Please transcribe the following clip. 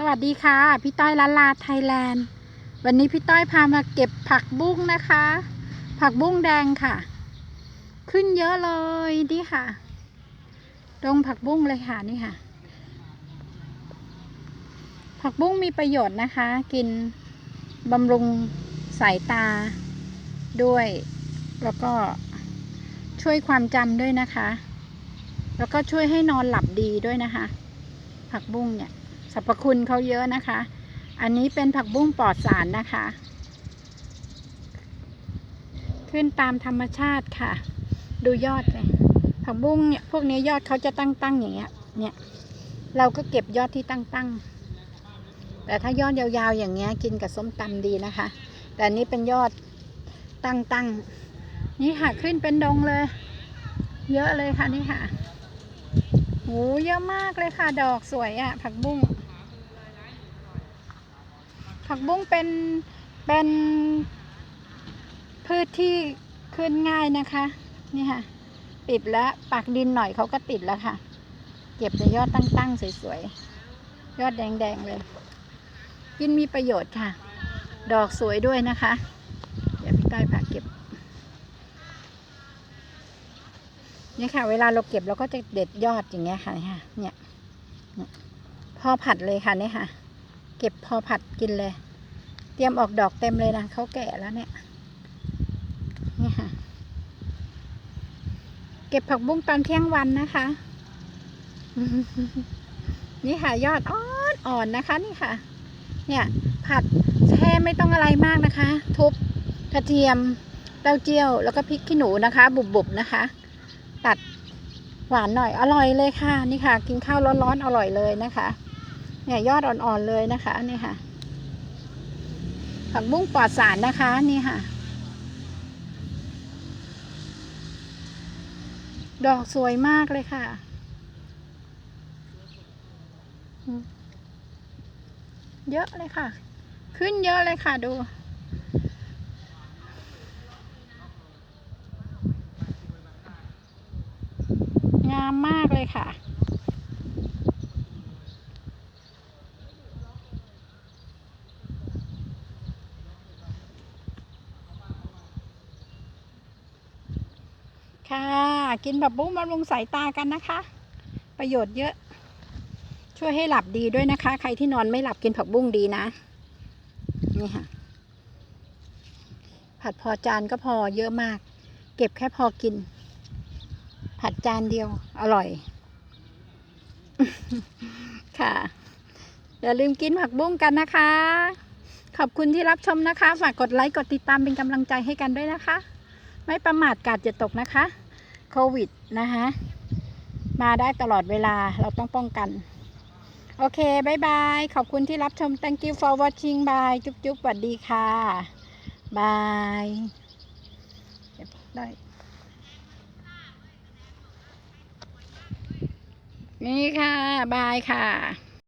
สวัสดีค่ะ พี่ต้อยลาลาไทยแลนด์ วันนี้พี่ต้อยพามาเก็บผักบุ้งนะคะ ผักบุ้งแดงค่ะ ขึ้นเยอะเลยนี่ค่ะตรงผักบุ้งเลยค่ะนี่ค่ะ ผักบุ้งมีประโยชน์นะคะ กินบำรุงสายตาด้วย แล้วก็ช่วยความจำด้วยนะคะ แล้วก็ช่วยให้นอนหลับดีด้วยนะคะ ผักบุ้งเนี่ย รรพคุณเขาเยอะนะคะ อันนี้เป็นผักบุ้งปลอดสารนะคะ ขึ้นตามธรรมชาติค่ะ ดูยอดเลยผักบุ้งเนี่ยพวกนี้ยอดเขาจะตั้งๆอย่างเงี้ย เนี่ย เราก็เก็บยอดที่ตั้งๆ แต่ถ้ายอดยาวๆอย่างเงี้ยกินกับส้มตำดีนะคะ แต่นี้เป็นยอดตั้งตั้งๆนี่ค่ะขึ้นเป็นดงเลย เยอะเลยค่ะนี่ค่ะโหเยอะมากเลยค่ะ ดอกสวยอะ่ะ ผักบุ้ง ผักบุ้งเป็นเป็นพืชที่ขึ้นง่ายนะคะ นี่ค่ะ ติดแล้วปักดินหน่อยเขาก็ติดแล้วค่ะ เก็บในยอดตั้งๆสวยๆ ยอดแดงๆเลย กินมีประโยชน์ค่ะ ดอกสวยด้วยนะคะ เดี๋ยวพี่ต้อยพาเก็บนี่ค่ะ เวลาเราเก็บเราก็จะเด็ดยอดอย่างเงี้ยค่ะเนี่ยค่ะเนี่ยเนี่ยพอผัดเลยค่ะเนี่ยค่ะ เก็บพอผัดกินเลย เตรียมออกดอกเต็มเลยนะเขาแก่แล้วเนี่ยเนี่ค่ะ เก็บผักบุ้งตอนเที่ยงวันนะคะ นี่ค่ะยอดอ่อนอ่อนนะคะ นี่ค่ะ เนี่ย ผัดแช่ไม่ต้องอะไรมากนะคะ ทุบกระเทียมเต้าเจี้ยว แล้วก็พริกขี้หนูนะคะ บุบๆนะคะ ตัดหวานหน่อยอร่อยเลยค่ะ นี่ค่ะ กินข้าวร้อนๆอร่อยเลยนะคะ เนี่ยยอดอ่อนๆเลยนะคะนี่ค่ะ ผักบุ้งปลอดสารนะคะนี่ค่ะ ดอกสวยมากเลยค่ะเยอะเลยค่ะ ขึ้นเยอะเลยค่ะดู งามมากเลยค่ะ ค่ะ กินผักบุ้งบำรุงสายตากันนะคะ ประโยชน์เยอะ ช่วยให้หลับดีด้วยนะคะ ใครที่นอนไม่หลับกินผักบุ้งดีนะ นี่ค่ะ ผัดพอจานก็พอเยอะมาก เก็บแค่พอกิน ผัดจานเดียว อร่อย ค่ะ อย่าลืมกินผักบุ้งกันนะคะ ขอบคุณที่รับชมนะคะ ฝากกดไลค์ กดติดตามเป็นกำลังใจให้กันด้วยนะคะ ไม่ประมาทกาดจะตกนะคะโควิดนะคะมาได้ตลอดเวลาเราต้องป้องกัน โอเคบายบาย ขอบคุณที่รับชม thank you for watching bye จุ๊บจุ๊บสวัสดีค่ะ บายได้นี่ค่ะ บายค่ะ